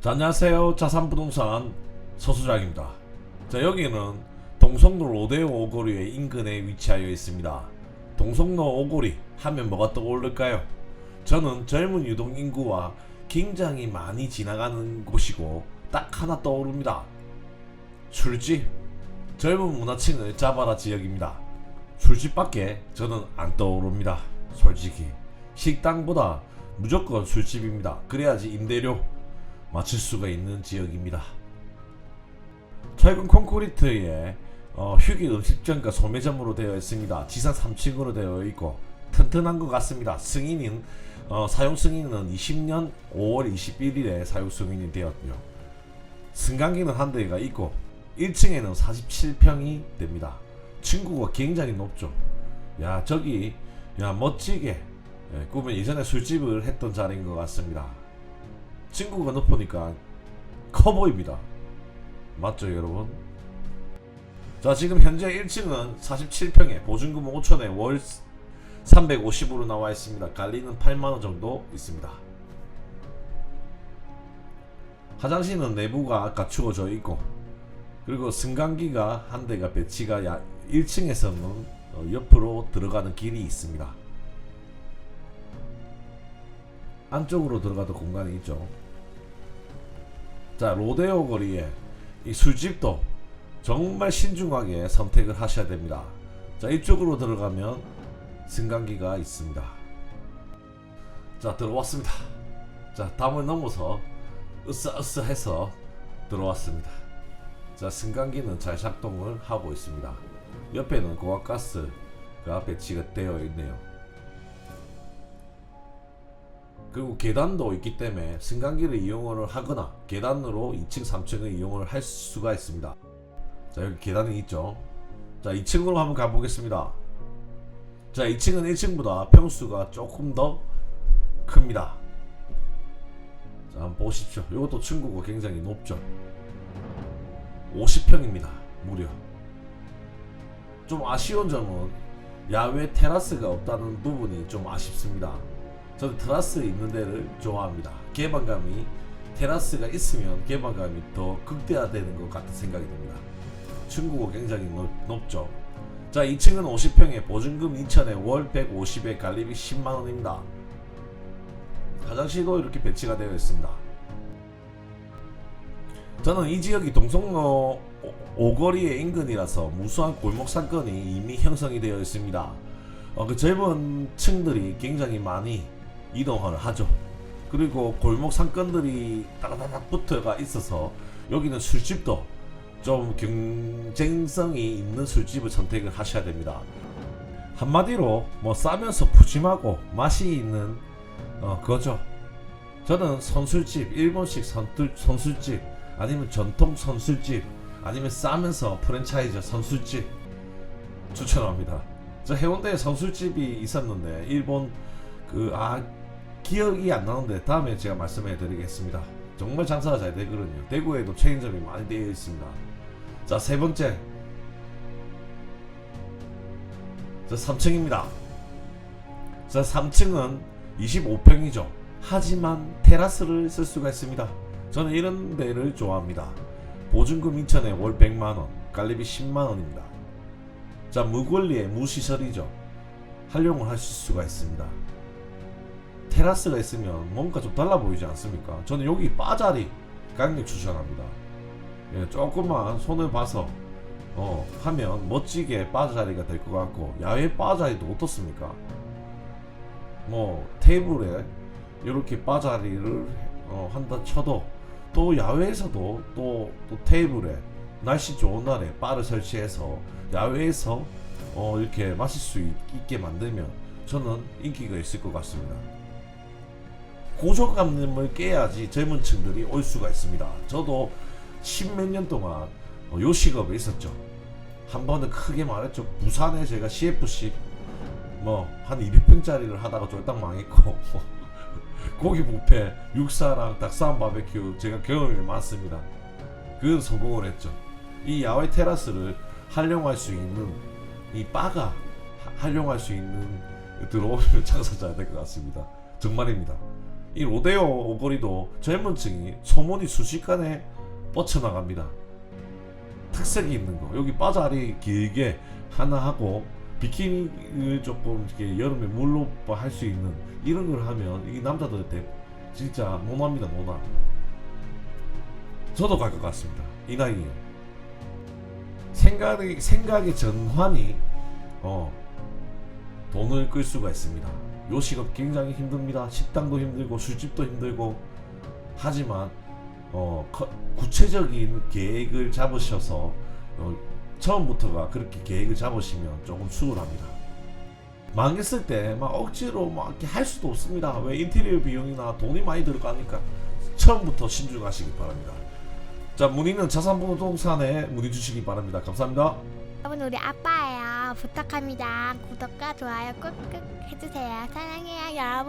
자, 안녕하세요. 자산부동산 서수장입니다. 자, 여기는 동성로 로데오 오거리의 인근에 위치하여 있습니다. 동성로 오거리 하면 뭐가 떠오를까요? 저는 젊은 유동 인구와 굉장히 많이 지나가는 곳이고 딱 하나 떠오릅니다. 술집. 젊은 문화층을 잡아라 지역입니다. 술집밖에 저는 안 떠오릅니다. 솔직히 식당보다 무조건 술집입니다. 그래야지 임대료 맞출 수가 있는 지역입니다. 최근 콘크리트에 어, 휴게 음식점과 소매점으로 되어 있습니다. 지상 3층으로 되어 있고 튼튼한 것 같습니다. 승인인 어, 사용 승인은 20년 5월 21일에 사용 승인이 되었고요. 승강기는 한 대가 있고 1층에는 47평이 됩니다. 층고가 굉장히 높죠. 야 저기 야 멋지게 예, 꾸면 예전에 술집을 했던 자리인 것 같습니다. 층고가 높으니까 커 보입니다. 맞죠 여러분? 자 지금 현재 1층은 47평에 보증금 5천에 월 350으로 나와 있습니다. 관리는 8만원 정도 있습니다. 화장실은 내부가 갖추어져 있고 그리고 승강기가 한 대가 배치가 야 1층에서는 어, 옆으로 들어가는 길이 있습니다. 안쪽으로 들어가도 공간이 있죠. 자 로데오 거리에 이 술집도 정말 신중하게 선택을 하셔야 됩니다. 자 이쪽으로 들어가면 승강기가 있습니다. 자 들어왔습니다. 자 담을 넘어서 으쌰으쌰해서 들어왔습니다. 자 승강기는 잘 작동을 하고 있습니다. 옆에는 고압가스가 배치가 되어 있네요. 그리고 계단도 있기 때문에 승강기를 이용을 하거나 계단으로 2층, 3층을 이용을 할 수가 있습니다. 자 여기 계단이 있죠. 자 2층으로 한번 가보겠습니다. 자 2층은 1층보다 평수가 조금 더 큽니다. 자 한번 보십시오. 이것도 층고가 굉장히 높죠. 50평입니다. 무려. 좀 아쉬운 점은 야외 테라스가 없다는 부분이 좀 아쉽습니다. 저는 테라스 있는 데를 좋아합니다. 개방감이 테라스가 있으면 개방감이 더 극대화되는 것 같은 생각이 듭니다. 층고가 굉장히 높, 높죠. 자, 2층은 50평에 보증금 2천에 월 150에 관리비 10만 원입니다. 화장실도 이렇게 배치가 되어 있습니다. 저는 이 지역이 동성로 오- 오거리의 인근이라서 무수한 골목 사건이 이미 형성이 되어 있습니다. 어, 그 젊은 층들이 굉장히 많이 이동을 하죠. 그리고 골목 상권들이 따라다닥 붙어가 있어서 여기는 술집도 좀 경쟁성이 있는 술집을 선택을 하셔야 됩니다. 한마디로 뭐 싸면서 푸짐하고 맛이 있는 어, 그거죠. 저는 선술집, 일본식 선술, 선술집, 아니면 전통 선술집, 아니면 싸면서 프랜차이즈 선술집 추천합니다. 저 해운대에 선술집이 있었는데 일본 그 아 기억이 안 나는데 다음에 제가 말씀해 드리겠습니다. 정말 장사가 잘 되거든요. 대구에도 체인점이 많이 되어 있습니다. 자, 세 번째. 자, 3층입니다. 자, 3층은 25평이죠. 하지만 테라스를 쓸 수가 있습니다. 저는 이런 데를 좋아합니다. 보증금 2천에 월 100만원, 관리비 10만원입니다. 자, 무권리의 무시설이죠. 활용을 하실 수가 있습니다. 테라스가 있으면 뭔가 좀 달라 보이지 않습니까? 저는 여기 바자리 강력 추천합니다. 예, 조금만 손을 봐서 어, 하면 멋지게 바자리가 될 것 같고 야외 바자리도 어떻습니까? 뭐 테이블에 이렇게 바자리를 어, 한다 쳐도 또 야외에서도 또, 또 테이블에 날씨 좋은 날에 바를 설치해서 야외에서 어, 이렇게 마실 수 있, 있게 만들면 저는 인기가 있을 것 같습니다. 고정감을 깨야지 젊은 층들이 올 수가 있습니다. 저도 십몇 년 동안 어, 요식업에 있었죠. 한 번은 크게 말했죠. 부산에 제가 CFC 뭐 한 200평짜리를 하다가 쫄딱 망했고 고기 뷔페, 육사랑 닭싸움 바베큐 제가 경험이 많습니다. 그 성공을 했죠. 이 야외 테라스를 활용할 수 있는 이 바가 하- 활용할 수 있는 들어오면 장사 잘될것 같습니다. 정말입니다. 이 로데오 오거리도 젊은 층이 소문이 순식간에 뻗쳐나갑니다. 특색이 있는 거. 여기 바자리 길게 하나 하고 비키니를 조금 이렇게 여름에 물로 할 수 있는 이런 걸 하면 이 남자들한테 진짜 모나입니다 모나 저도 갈 것 같습니다 이 나이에. 생각의 생각의 전환이 어 돈을 끌 수가 있습니다 요식업 굉장히 힘듭니다 식당도 힘들고 술집도 힘들고 하지만 어, 커- 구체적인 계획을 잡으셔서 어, 처음부터가 그렇게 계획을 잡으시면 조금 수월합니다. 망했을 때 막 억지로 막 이렇게 할 수도 없습니다. 왜 인테리어 비용이나 돈이 많이 들어가니까 처음부터 신중하시기 바랍니다. 자 문의는 자산부동산에 문의 주시기 바랍니다. 감사합니다. 여러분 우리 아빠예요. 부탁합니다. 구독과 좋아요 꾹꾹 해주세요. 사랑해요 여러분.